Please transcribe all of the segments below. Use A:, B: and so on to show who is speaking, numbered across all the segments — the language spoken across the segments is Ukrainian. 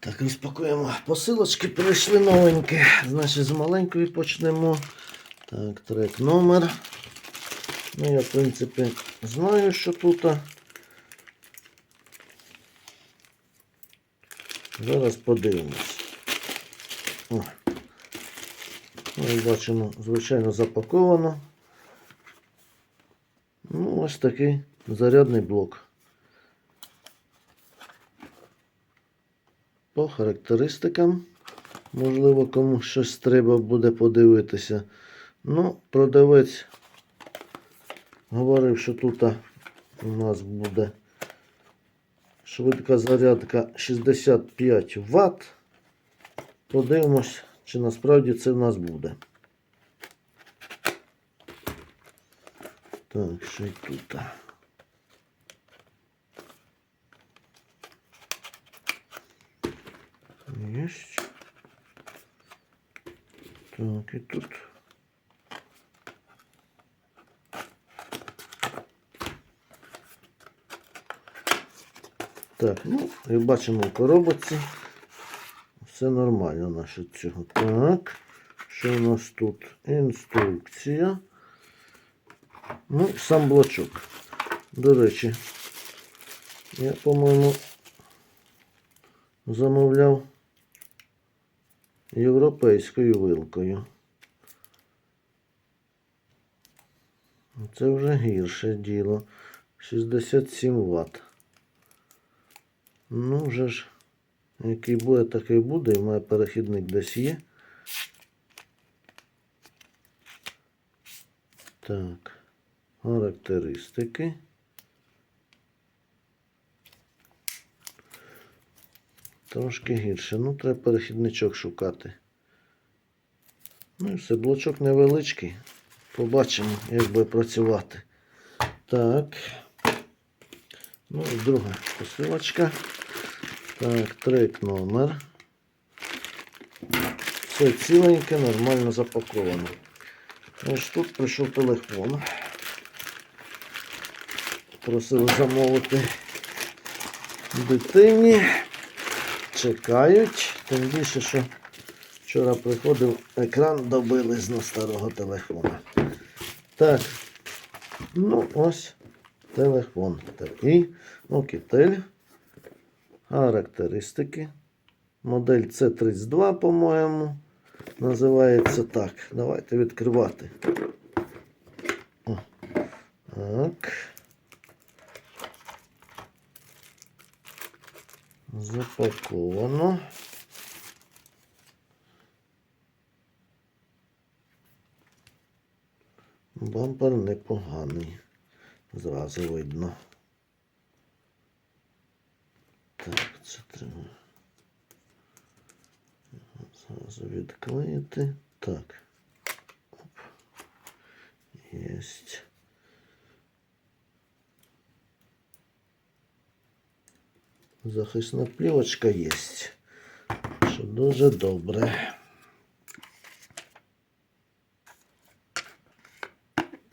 A: Так, розпакуємо посилочки, прийшли новенькі. Значить, з маленької почнемо. Так, трек номер. Ну, я, в принципі, знаю, що тут. Зараз подивимось. О. Ну, бачимо, звичайно, запаковано. Ну, ось такий зарядний блок. Характеристикам. Можливо, кому щось треба буде подивитися. Ну, продавець говорив, що тут у нас буде швидка зарядка 65 Вт. Подивимось, чи насправді це в нас буде. Так, що й тут. Есть. Так, і тут. Так, ну, як бачимо в коробочці. Все нормально наше цього. Так. Що у нас тут? Інструкція. Ну, сам блочок. До речі, я, по-моєму, замовляв європейською вилкою. Це вже гірше діло. 67 Вт. Ну, вже ж, який буде, такий буде. І мене перехідник десь є. Так, характеристики. Трошки гірше. Ну, треба перехідничок шукати. Ну і все, блочок невеличкий. Побачимо, як буде працювати. Так. Ну і друга посилочка. Так, трек номер. Все ціленьке, нормально запаковано. Ось тут прийшов телефон. Просили замовити дитині. Чекають. Тим більше, що вчора приходив екран добили з старого телефона. Так. Ну, ось телефон такий. Окітель. Характеристики. Модель C32, по-моєму. Називається так. Давайте відкривати. О. Так. Запаковано. Бампер непоганий. Зразу видно. Так, це треба. Зразу відклеїти. Так. Оп. Єсть. Захисна плівочка є. Що дуже добре.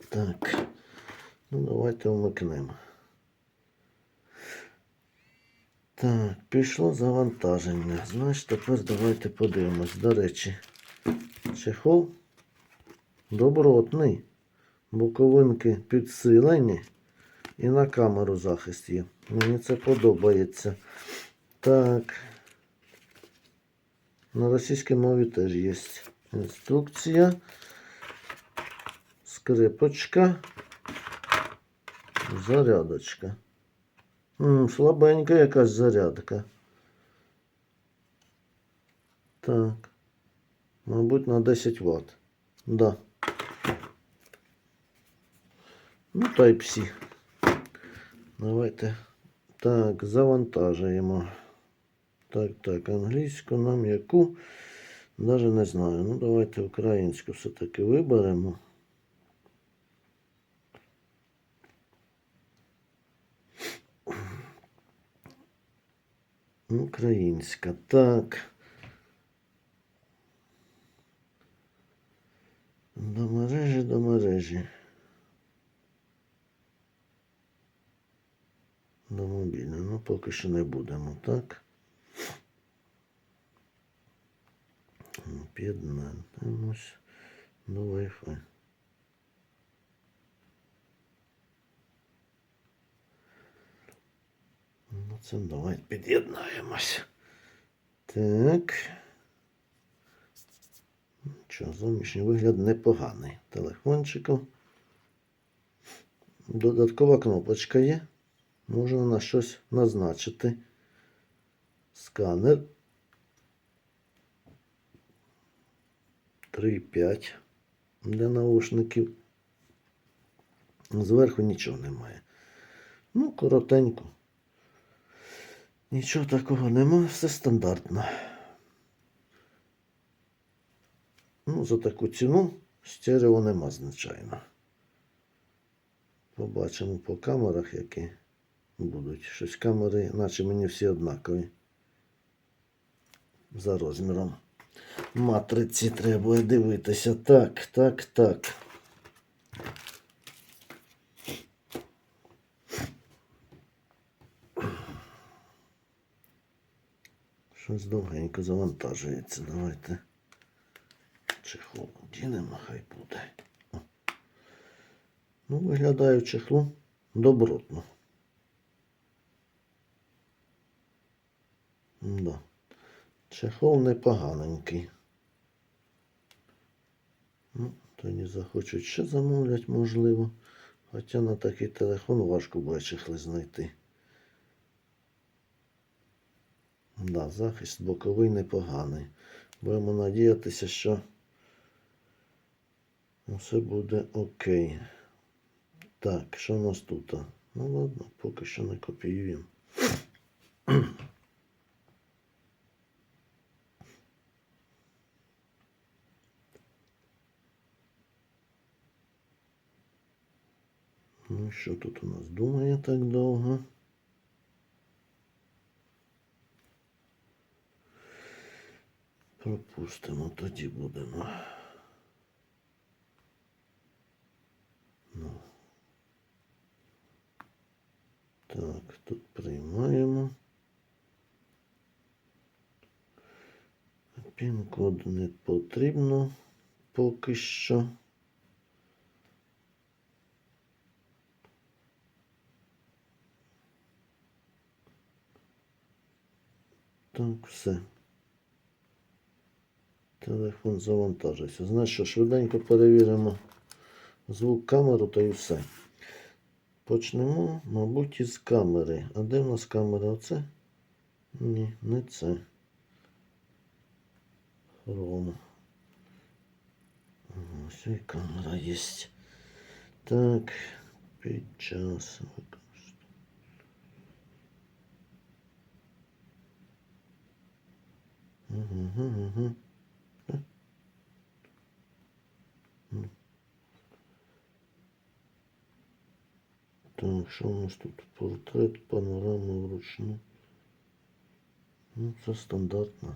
A: Так. Ну, давайте вмикнемо. Так, пішло завантаження. Значить, тепер давайте подивимось. До речі, чехол добротний. Боковинки підсилені. І на камеру захист є. Мені це подобається. Так. На російській мові теж є інструкція. Скрипочка. Зарядочка. М, слабенька якась зарядка. Так. Мабуть, на 10 Вт. Да. Ну, Type-C. Давайте. Так, завантажуємо. Так, так, англійську нам яку. Даже не знаю. Ну, давайте українську все-таки виберемо. Українська. Так. До мережі, до мережі. До мобільного. Ну, поки що не будемо, так? Під'єднаємось до Wi-Fi. Ну, це давай під'єднаємось. Так. Що, зовнішній вигляд непоганий. Телефончиком. Додаткова кнопочка є. Можна на щось назначити. Сканер. 3,5 для наушників. Зверху нічого немає. Ну, коротенько. Нічого такого нема, все стандартно. Ну, за таку ціну стерео нема, звичайно. Побачимо по камерах, які будуть. Щось камери, наче мені всі однакові. За розміром. Матриці треба дивитися. Так, так, так. Щось довгенько завантажується. Давайте чехол дінемо, хай буде. Ну, виглядає в чехлу добротно. Да. Чехол непоганенький. Ну, тоді захочуть ще замовлять, можливо. Хоча на такий телефон важко буде чехли знайти. Да, захист боковий непоганий. Будемо надіятися, що все буде окей. Так, що у нас тут? Ну ладно, поки що не копіюємо. Ну, що тут у нас думає так довго? Пропустимо, тоді будемо. Ну. Так, тут приймаємо. Пін-код не потрібно поки що. Так, все. Телефон завантажився. Значить, що швиденько перевіримо звук камеру та і все. Почнемо, мабуть, із камери. А де в нас камера? Оце? Ні, не це. Хром. Ось і камера є. Так, під час. Так, що у нас тут? Портрет, панорама вручну. Ну, це стандартно.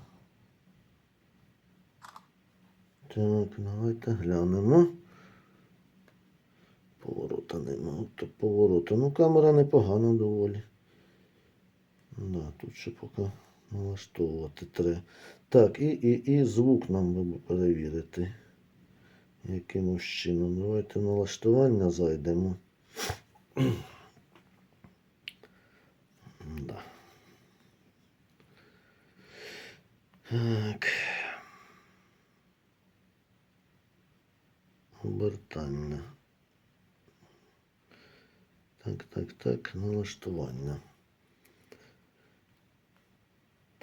A: Так, давайте глянемо. Поворота нема. От поворота. Ну, камера непогана доволі. Да, тут ще поки налаштовувати треба. Так, і, і, і звук нам перевірити. Якимось чином. Давайте налаштування зайдемо. Да. Так. Обертання. Так, так, так, налаштування.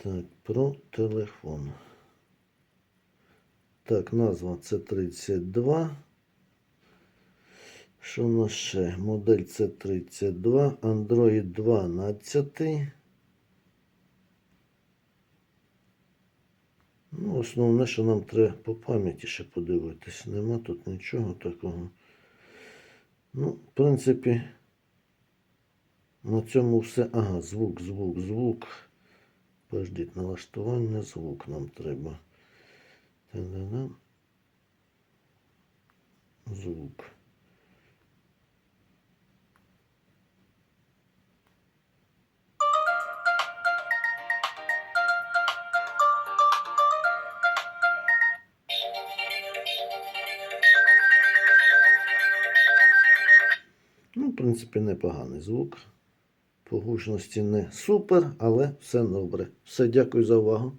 A: Так, про телефон. Так, назва це 32. Що у нас ще? Модель C32, Android 12. Ну, основне, що нам треба по пам'яті ще подивитись. Нема тут нічого такого. Ну, в принципі, на цьому все. Ага, звук, звук, звук. Подождіть, налаштування звук нам треба. Звук. Ну, в принципі, непоганий звук. По гучності не супер, але все добре. Все, дякую за увагу.